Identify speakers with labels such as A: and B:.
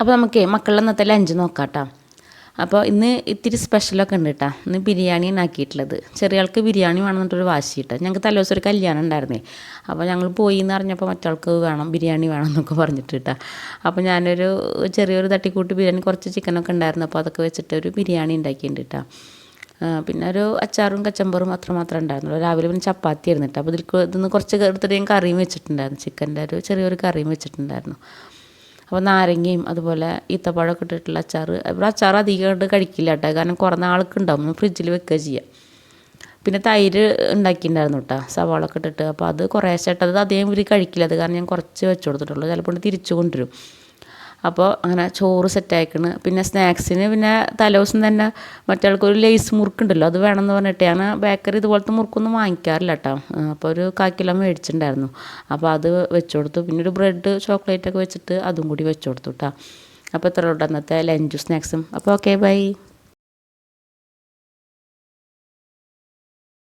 A: അപ്പോൾ നമുക്ക് മക്കളുടെ ഇന്നത്തെ ലഞ്ച് നോക്കാം കേട്ടോ അപ്പോൾ ഇന്ന് ഇത്തിരി സ്പെഷ്യലൊക്കെ ഉണ്ട് കേട്ടോ ഇന്ന് ബിരിയാണി ഉണ്ടാക്കിയിട്ടുള്ളത് ചെറിയ ആൾക്ക് ബിരിയാണി വേണം എന്നിട്ടൊരു വാശി കേട്ടോ ഞങ്ങൾക്ക് തലേദിവസം ഒരു കല്യാണം ഉണ്ടായിരുന്നേ. അപ്പോൾ ഞങ്ങൾ പോയി എന്ന് അറിഞ്ഞപ്പോൾ മറ്റാൾക്ക് വേണം ബിരിയാണി വേണം എന്നൊക്കെ പറഞ്ഞിട്ട് കേട്ടോ അപ്പോൾ ഞാനൊരു ചെറിയൊരു തട്ടിക്കൂട്ട് ബിരിയാണി കുറച്ച് ചിക്കനൊക്കെ ഉണ്ടായിരുന്നു. അപ്പോൾ അതൊക്കെ വെച്ചിട്ട് ഒരു ബിരിയാണി ഉണ്ടാക്കിയിട്ടുണ്ട് കേട്ടോ പിന്നെ ഒരു അച്ചാറും കച്ചമ്പറും അത്ര മാത്രം ഉണ്ടായിരുന്നുള്ളൂ. രാവിലെ പിന്നെ ചപ്പാത്തി ആയിരുന്നു കേട്ടോ അപ്പോൾ ഇതിൽ ഇതിൽ നിന്ന് കുറച്ച് എടുത്തിട്ട് ഞാൻ കറിയും വെച്ചിട്ടുണ്ടായിരുന്നു. ചിക്കന്റെ ഒരു ചെറിയൊരു കറിയും വെച്ചിട്ടുണ്ടായിരുന്നു. അപ്പോൾ നാരങ്ങയും അതുപോലെ ഈത്തപ്പഴമൊക്കെ ഇട്ടിട്ടുള്ള അച്ചാർ ഇവിടെ അച്ചാർ അധികമായിട്ട് കഴിക്കില്ല കേട്ടോ. കാരണം കുറേ നാൾക്ക് ഉണ്ടാവും ഫ്രിഡ്ജിൽ വെക്കുക ചെയ്യാം. പിന്നെ തൈര് ഉണ്ടാക്കിയിട്ടുണ്ടായിരുന്നു കേട്ടോ. സവാള ഒക്കെ ഇട്ടിട്ട്. അപ്പോൾ അത് കുറേശ്ശെ ഇട്ടത് അതേം ഇവർ കഴിക്കില്ല. അത് കാരണം ഞാൻ കുറച്ച് വെച്ച് കൊടുത്തിട്ടുള്ളൂ. ചിലപ്പോൾ തിരിച്ചു കൊണ്ടുവരും. അപ്പോൾ അങ്ങനെ ചോറ് സെറ്റായിക്കണ് പിന്നെ സ്നാക്സിന് പിന്നെ തലേദിവസം തന്നെ മറ്റാൾക്കൊരു ലേസ് മുറുക്കുണ്ടല്ലോ അത് വേണമെന്ന് പറഞ്ഞിട്ട് ഞാൻ ബേക്കറി ഇതുപോലത്തെ മുറുക്കൊന്നും വാങ്ങിക്കാറില്ല കേട്ടോ അപ്പോൾ ഒരു കാക്കിലോ കിലോ മേടിച്ചിട്ടുണ്ടായിരുന്നു. അപ്പോൾ അത് വെച്ചു കൊടുത്തു. പിന്നെ ഒരു ബ്രെഡ് ചോക്ലേറ്റ് ഒക്കെ വെച്ചിട്ട് അതും കൂടി വെച്ചു കൊടുത്തു കേട്ടോ അപ്പോൾ ഇത്ര അന്നത്തെ ലഞ്ചും സ്നാക്സും അപ്പോൾ ഓക്കെ ബൈ